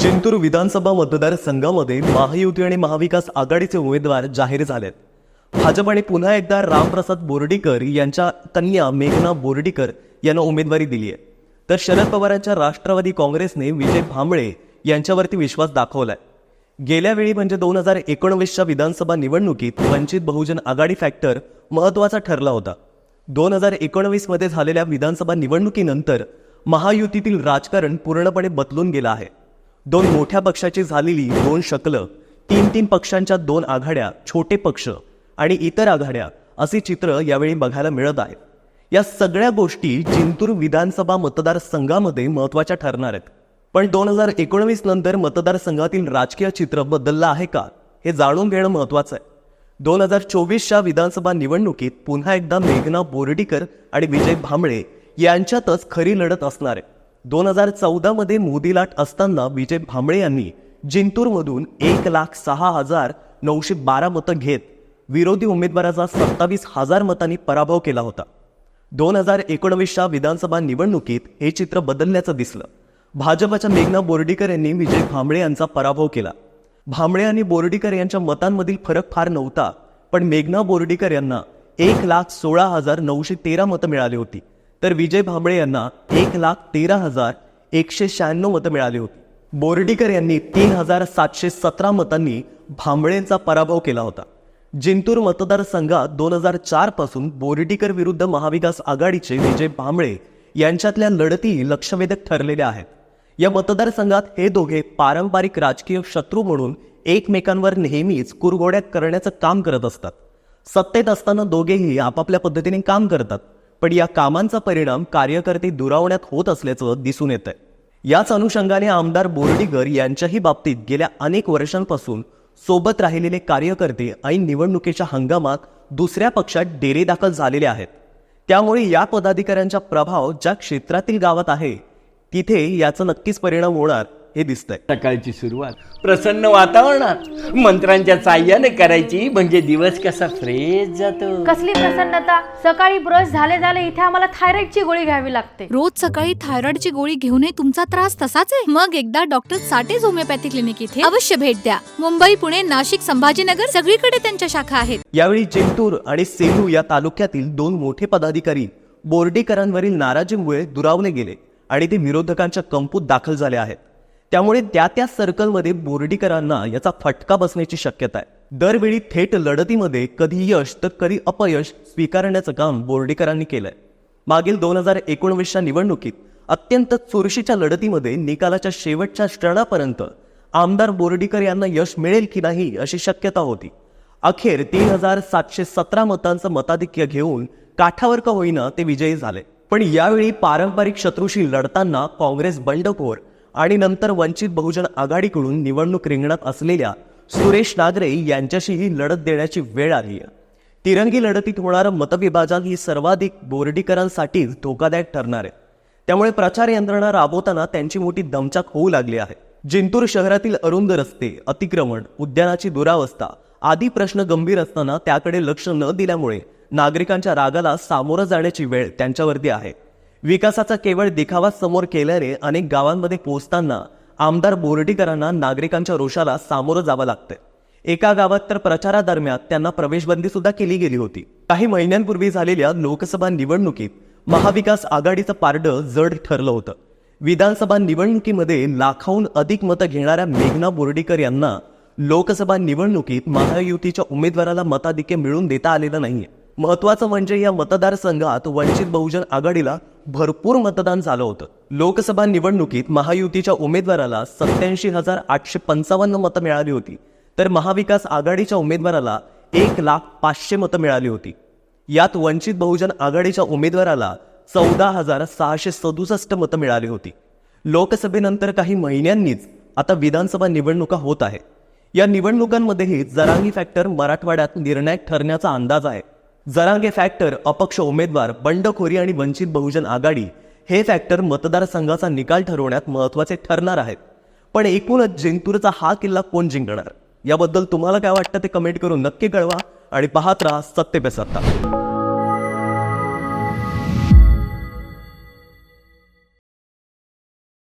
जिंतूर विधानसभा मतदारसंघामध्ये महायुती आणि महाविकास आघाडीचे उमेदवार जाहीर झालेत. भाजपाने पुन्हा एकदा रामप्रसाद बोर्डीकर यांच्या कन्या मेघना बोर्डीकर यांना उमेदवारी दिली आहे. तर शरद पवारांच्या राष्ट्रवादी काँग्रेसने विजय भांबळे यांच्यावरती विश्वास दाखवलाय. गेल्या वेळी म्हणजे दोन हजार एकोणवीसच्या विधानसभा निवडणुकीत वंचित बहुजन आघाडी फॅक्टर महत्त्वाचा ठरला होता. दोन हजार एकोणवीसमध्ये झालेल्या विधानसभा निवडणुकीनंतर महायुतीतील राजकारण पूर्णपणे बदलून गेलं आहे. दोन मोठ्या पक्षाची झालेली दोन शकलं तीन तीन पक्षांच्या दोन आघाड्या छोटे पक्ष आणि इतर आघाड्या असे चित्र यावेळी बघायला मिळत आहे. या सगळ्या गोष्टी जिंतूर विधानसभा मतदारसंघामध्ये महत्त्वाच्या ठरणार आहेत. पण दोन हजार एकोणवीस नंतर मतदारसंघातील राजकीय चित्र बदललं आहे का हे जाणून घेणं महत्वाचं आहे. दोन हजार चोवीसच्या विधानसभा निवडणुकीत पुन्हा एकदा मेघना बोर्डीकर आणि विजय भांबळे यांच्यातच खरी लढत असणार आहे. दोन हजार चौदामध्ये मोदी लाट असताना विजय भांबळे यांनी जिंतूरमधून एक लाख सहा हजार नऊशे बारा मतं घेत विरोधी उमेदवाराचा सत्तावीस हजार मतांनी पराभव केला होता. दोन हजार एकोणवीसच्या विधानसभा निवडणुकीत हे चित्र बदलल्याचं दिसलं. भाजपच्या मेघना बोर्डीकर यांनी विजय भांबळे यांचा पराभव केला. भांबळे आणि बोर्डीकर यांच्या मतांमधील फरक फार नव्हता पण मेघना बोर्डीकर यांना एक लाख सोळा हजार नऊशे तेरा मतं मिळाली होती. तर विजय भांबळे यांना एक लाख तेरा हजार एकशे शहाण्णव मतं मिळाली होती. बोर्डीकर यांनी तीन हजार सातशे सतरा मतांनी भांबळेंचा पराभव केला होता. जिंतूर मतदारसंघात दोन हजार चारपासून बोर्डीकर विरुद्ध महाविकास आघाडीचे विजय भांबळे यांच्यातल्या लढती लक्षवेधक ठरलेल्या आहेत. या मतदारसंघात हे दोघे पारंपरिक राजकीय शत्रू म्हणून एकमेकांवर नेहमीच कुरगोड्या करण्याचं काम करत असतात. सत्तेत असताना दोघेही आपापल्या पद्धतीने काम करतात. पण या कामांचा परिणाम कार्यकर्ते दुरावण्यात होत असल्याचं दिसून येत आहे याच अनुषंगाने आमदार बोर्डीकर यांच्याही बाबतीत गेल्या अनेक वर्षांपासून सोबत राहिलेले कार्यकर्ते ऐन निवडणुकीच्या हंगामात दुसऱ्या पक्षात डेरे दाखल झालेले आहेत. त्यामुळे या पदाधिकाऱ्यांचा प्रभाव ज्या क्षेत्रातील गावात आहे तिथे याचा नक्कीच परिणाम होणार हे दिसतंय. सकाळची सुरुवात. प्रसन्न वातावरणात. मंत्रांच्या साह्याने करायची म्हणजे दिवस कसा फ्रेश जातो. कसली प्रसन्नता? सकाळी ब्रश झाले झाले इथे आम्हाला थायरॉइडची गोळी घ्यावी लागते. रोज सकाळी थायरॉइडची गोळी घेऊनही तुमचा त्रास तसाच आहे? मग एकदा डॉक्टर साठेज होमिओपॅथी क्लिनिक इथे अवश्य भेट द्या. मुंबई पुणे नाशिक संभाजीनगर सगळीकडे त्यांच्या शाखा आहेत. यावेळी जिंतूर आणि सेलू या तालुक्यातील दोन मोठे पदाधिकारी बोर्डीकरांवरील नाराजीमुळे दुरावले गेले आणि ते विरोधकांच्या कंपूत दाखल झाले आहेत. त्यामुळे त्या त्या सर्कलमध्ये बोर्डीकरांना याचा फटका बसण्याची शक्यता आहे. दरवेळी थेट लढतीमध्ये कधी यश तर कधी अपयश स्वीकारण्याचं काम बोर्डीकरांनी केलंय. मागील दोन हजार एकोणवीसच्या निवडणुकीत अत्यंत चुरशीच्या लढतीमध्ये निकालाच्या शेवटच्या क्षणापर्यंत आमदार बोर्डीकर यांना यश मिळेल की नाही अशी शक्यता होती. अखेर तीन हजार सातशे सतरा मतांचं मताधिक्य घेऊन काठावर का होईना ते विजयी झाले. पण यावेळी पारंपरिक शत्रूशी लढताना काँग्रेस बंडखोर आणि नंतर वंचित बहुजन आघाडीकडून निवडणूक रिंगणात असलेल्या सुरेश नागरे यांच्याशीही लढत देण्याची वेळ आली. आहे तिरंगी लढतीत होणारं मतविभाजन ही सर्वाधिक बोर्डीकरांसाठीच धोकादायक ठरणार आहे. त्यामुळे प्रचार यंत्रणा राबवताना त्यांची मोठी दमचाक होऊ लागली आहे. जिंतूर शहरातील अरुंद रस्ते अतिक्रमण उद्यानाची दुरावस्था आदी प्रश्न गंभीर असताना त्याकडे लक्ष न दिल्यामुळे नागरिकांच्या रागाला सामोरं जाण्याची वेळ त्यांच्यावरती आहे. विकासाचा केवळ देखावा समोर केल्याने अनेक गावांमध्ये पोहोचताना आमदार बोर्डीकरांना नागरिकांच्या रोषाला सामोरं जावं लागतंय. एका गावात तर प्रचारादरम्यान त्यांना प्रवेशबंदी सुद्धा केली गेली होती. काही महिन्यांपूर्वी झालेल्या लोकसभा निवडणुकीत महाविकास आघाडीचं पारडं जड ठरलं होतं. विधानसभा निवडणुकीमध्ये लाखाहून अधिक मतं घेणाऱ्या मेघना बोर्डीकर यांना लोकसभा निवडणुकीत महायुतीच्या उमेदवाराला मताधिक्य मिळून देता आलेलं नाहीये. महत्वाचं म्हणजे या मतदारसंघात वंचित बहुजन आघाडीला भरपूर मतदान झालं होतं. लोकसभा निवडणुकीत महायुतीच्या उमेदवाराला सत्याऐंशी हजार आठशे पंचावन्न मतं मिळाली होती. तर महाविकास आघाडीच्या उमेदवाराला एक लाख पाचशे मतं मिळाली होती. यात वंचित बहुजन आघाडीच्या उमेदवाराला चौदा हजार सहाशे सदुसष्ट मतं मिळाली होती. लोकसभेनंतर काही महिन्यांनीच आता विधानसभा निवडणुका होत आहे या निवडणुकांमध्येही जरांगी फॅक्टर मराठवाड्यात निर्णायक ठरण्याचा अंदाज आहे. जरांगे फॅक्टर अपक्ष उमेदवार बंडखोरी आणि वंचित बहुजन आघाडी हे फॅक्टर मतदारसंघाचा निकाल ठरवण्यात महत्त्वाचे ठरणार आहेत. पण एकूणच जिंतूरचा हा किल्ला कोण जिंकणार? याबद्दल तुम्हाला काय वाटतं ते कमेंट करून नक्की कळवा आणि पाहत राहा सत्य पे सत्ता.